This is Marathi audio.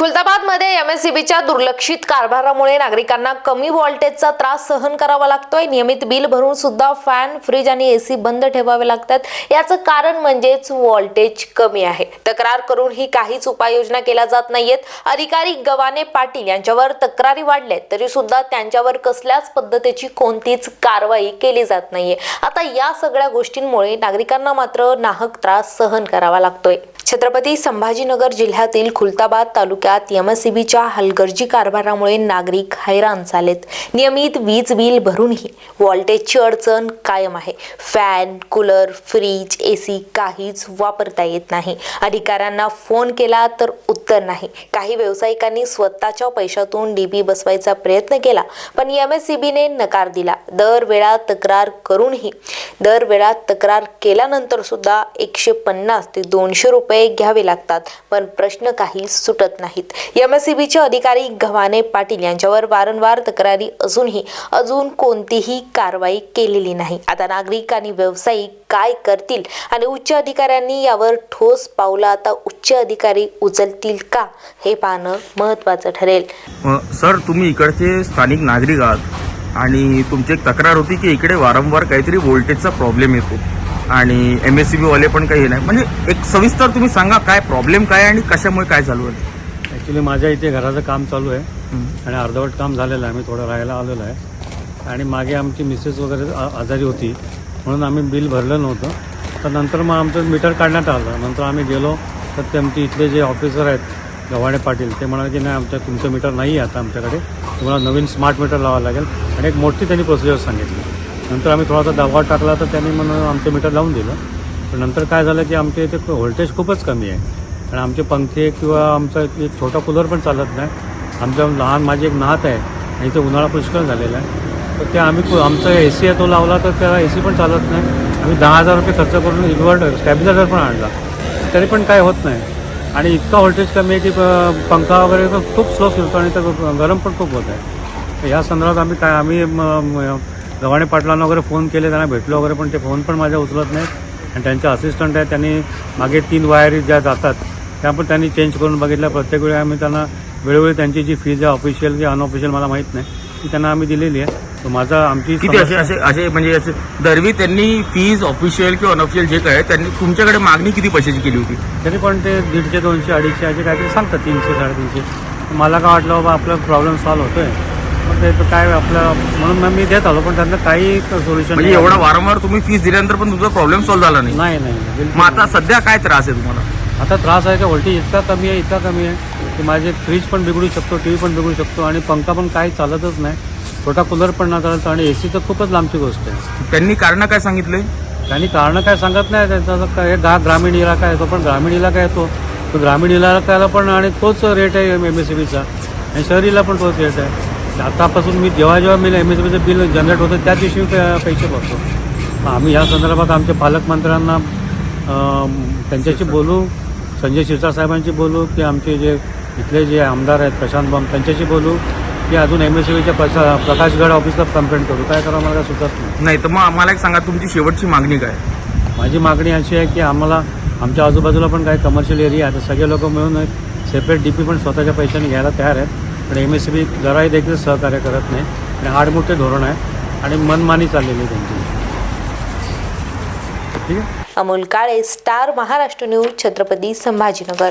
खुलताबादमध्ये एमएससीबीच्या दुर्लक्षित कारभारामुळे नागरिकांना कमी व्होल्टेजचा त्रास सहन करावा लागतोय. नियमित बिल भरून सुद्धा फॅन फ्रीज आणि एसी बंद ठेवावे लागतात. याचं कारण म्हणजेच व्होल्टेज कमी आहे. तक्रार करून ही काहीच उपाययोजना केल्या जात नाहीयेत. अधिकारी गवाने पाटील यांच्यावर तक्रारी वाढल्यात. तरी सुद्धा त्यांच्यावर कसल्याच पद्धतीची कोणतीच कारवाई केली जात नाहीये. आता या सगळ्या गोष्टींमुळे नागरिकांना मात्र नाहक त्रास सहन करावा लागतोय. छत्रपती संभाजीनगर जिल्ह्यातील खुलताबाद तालुक्यात एमएससीबीच्या हलगर्जी कारभारामुळे नागरिक हैराण झालेत. नियमित वीज बिल भरूनही व्होल्टेजची अडचण कायम आहे. फॅन कूलर फ्रीज एसी काहीच वापरता येत नाही. अधिकाऱ्यांना फोन केला तर उत्तर नाही. काही व्यावसायिकांनी स्वतःच्या पैशातून डीबी बसवायचा प्रयत्न केला पण एमएससीबीने नकार दिला. दरवेळा तक्रार करूनही दरवेळा तक्रार केल्यानंतर सुद्धा एकशे पन्नास ते दोनशे रुपये घ्यावे लागतात पण प्रश्न काही सुटत नाही. नाहीत एमएससीबीचे अधिकारी गव्हाणे पाटील यांच्यावर वारंवार तक्रारी असूनही अजून कोणतीही कारवाई केलेली नाही. आता नागरिक आणि व्यावसायिक काय करतील आणि उच्च अधिकाऱ्यांनी यावर ठोस पावलं आता उच्च अधिकारी उचलतील का हे पाहणं महत्वाचं ठरेल. सर तुम्ही इकडचे स्थानिक नागरिक आहात आणि तुमची एक तक्रार होती की इकडे वारंवार काहीतरी व्होल्टेजचा प्रॉब्लेम येतो. आणि एम एस सी बीवाले पण काही हे नाही. म्हणजे एक सविस्तर तुम्ही सांगा काय प्रॉब्लेम काय आणि कशामुळे काय चालू आहे? ॲक्च्युली माझ्या इथे घराचं काम चालू आहे. आणि अर्धवट काम झालेलं आहे. मी थोडं राहायला आलेलो आहे. आणि मागे आमची मिसेस वगैरे आ- आजारी होती. म्हणून आम्ही बिल भरलं नव्हतं. तर नंतर मग आमचं मीटर काढण्यात आलं. नंतर आम्ही गेलो. तर ते आमचे इथले जे ऑफिसर आहेत गव्हाणे पाटील ते म्हणाले की नाही आमच्या तुमचं मीटर नाही आहे आता आमच्याकडे. तुम्हाला नवीन स्मार्ट मीटर लावावं लागेल. आणि एक मोठी त्यांनी प्रोसिजर सांगितली. नंतर आम्ही थोडासा दबाव टाकला. तर त्यांनी म्हणून आमचं मीटर लावून दिलं. पण नंतर काय झालं की आमच्या इथे व्होल्टेज खूपच कमी आहे. आणि आमचे पंखे किंवा आमचा एक छोटा कूलर पण चालत नाही. आमच्या लहान माझी एक नात आहे. आणि इथे उन्हाळा पुष्कळ झालेला आहे. तर ते आम्ही कु- आमचा ए सी आहे तो लावला तर त्याला ए सी पण चालत नाही. आम्ही दहा हजार रुपये खर्च करून इन्व्हर्टर स्टॅबिलायझर पण आणला. तरी पण काय होत नाही. आणि इतका व्होल्टेज कमी आहे की प- पंखा वगैरे तो खूप स्लो फिरतो आणि तर गरम पण खूप होत आहे. या संदर्भात आम्ही काय आम्ही गव्हाणे पाटलांना वगैरे फोन केले त्यांना भेटलो वगैरे पण ते फोन पण माझ्या उचलत नाहीत. आणि त्यांचे असिस्टंट आहेत त्यांनी मागे तीन वायरी ज्या जातात त्या पण त्यांनी चेंज करून बघितल्या प्रत्येक वेळी आम्ही त्यांना वेळोवेळी त्यांची जी फीज आहे ऑफिशियल की अनऑफिशियल मला माहीत नाही. ती त्यांना आम्ही दिलेली आहे. तर माझा आमची किती असे असे असे म्हणजे असे दरवी त्यांनी फीज ऑफिशियल किंवा अनऑफिशियल जे काय त्यांनी तुमच्याकडे मागणी किती पैशाची केली होती? तरी पण ते दीडशे दोनशे अडीचशे असे काहीतरी सांगतात तीनशे साडेतीनशे. मला काय वाटलं बाबा आपला प्रॉब्लेम सॉल्व्ह होतोय. तर काय आपलं म्हणून मग मी देत आलो पण त्यांना काही सोल्युशन म्हणजे एवढा वारंवार तुम्ही फीज दिल्यानंतर पण तुमचा प्रॉब्लेम सॉल्व्ह झाला नाही. नाही नाही मग आता सध्या काय त्रास आहे तुम्हाला. आता त्रास आहे का? व्होल्टेज इतका कमी आहे इतका कमी आहे की माझे फ्रीज पण बिघडू शकतो टी व्ही पण बिघडू शकतो आणि पंखा पण काही चालतच नाही. छोटा कूलर पण ना चालत आणि ए सी तर खूपच लांबची गोष्ट आहे. त्यांनी कारण काय सांगितले त्यांनी कारणं काय सांगत नाही त्याचा काय गा ग्रामीण इलाका येतो पण ग्रामीण इलाका येतो. तो ग्रामीण इलाक्याला पण आणि तोच रेट आहे एम एस सी बीचा आणि शहरीला पण तोच रेट आहे. आतापासून मी जेव्हा जेव्हा मी एम एस बीचं बिल जनरेट होतं त्या दिवशी पैसे भरतो. आम्ही या संदर्भात आमच्या पालकमंत्र्यांना त्यांच्याशी बोलू संजय शिरसाट साहेबांशी बोलू की आमचे जे इथले जे आमदार आहेत प्रशांत बंब त्यांच्याशी बोलू की अजून एम एस सी बीच्या प्रकाश गड ऑफिसला कंप्लेंट करू. काय करावं मला काय सुचत नाही. नाही तर मग आम्हाला एक सांगा तुमची शेवटची मागणी काय? माझी मागणी अशी आहे की आम्हाला आमच्या आजूबाजूला पण काही कमर्शियल एरिया आहे तर सगळे लोक मिळून एक सेपरेट डी पी पण स्वतःच्या पैशाने घ्यायला तयार आहेत. आणि एम एस सी बी जराही देखील सहकार्य करत नाही. आणि हाडमोठे धोरण आहे. आणि मनमानी चाललेली आहे त्यांची. ठीक आहे? Amol Kale star Maharashtra news Chhatrapati Sambhajinagar.